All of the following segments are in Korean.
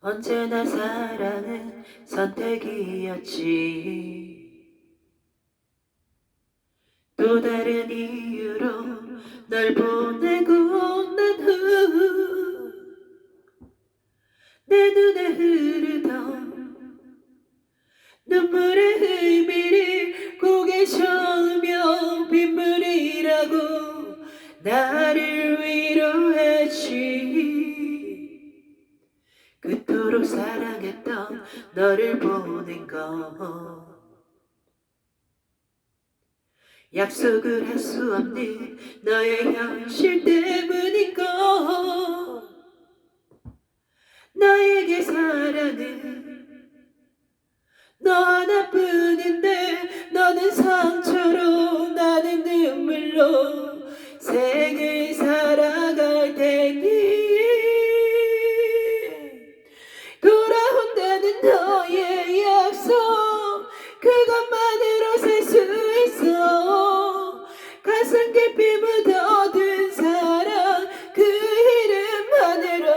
언제나 사랑은 선택이었지. 또 다른 이유로 널 보내고 난 후 내 눈에 흐르던 눈물의 의미를 고개 저으며 빗물이라고 나를 위로 사랑했던 너를 보낸 건 약속을 할 수 없는 너의 현실 때문인 걸 나에게 사랑은 너 하나뿐인데 너는 상처로 나는 눈물로 생 깊이 묻어둔 사랑 그 이름만으로.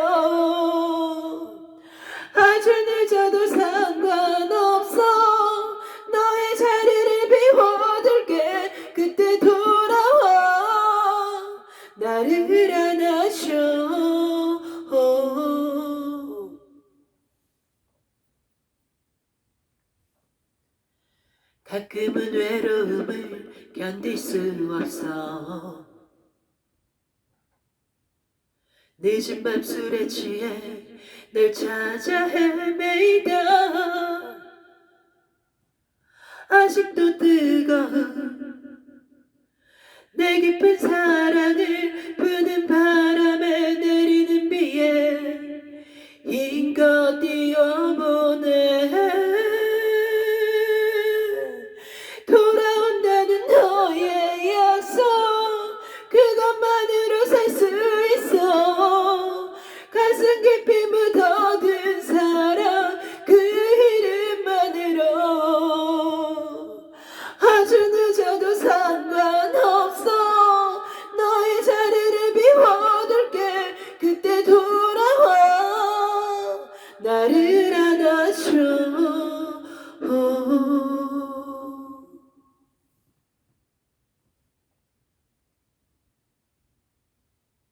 아주 늦어도 상관없어. 너의 자리를 비워둘게. 그때 돌아와. 나를 가끔은 외로움을 견딜 수 없어. 늦은 밤 술에 취해 널 찾아 헤매이다. 아직도 뜨거운 내 깊은 사랑을 아주 늦어도 상관없어. 너의 자리를 비워둘게. 그때 돌아와. 나를 안아줘.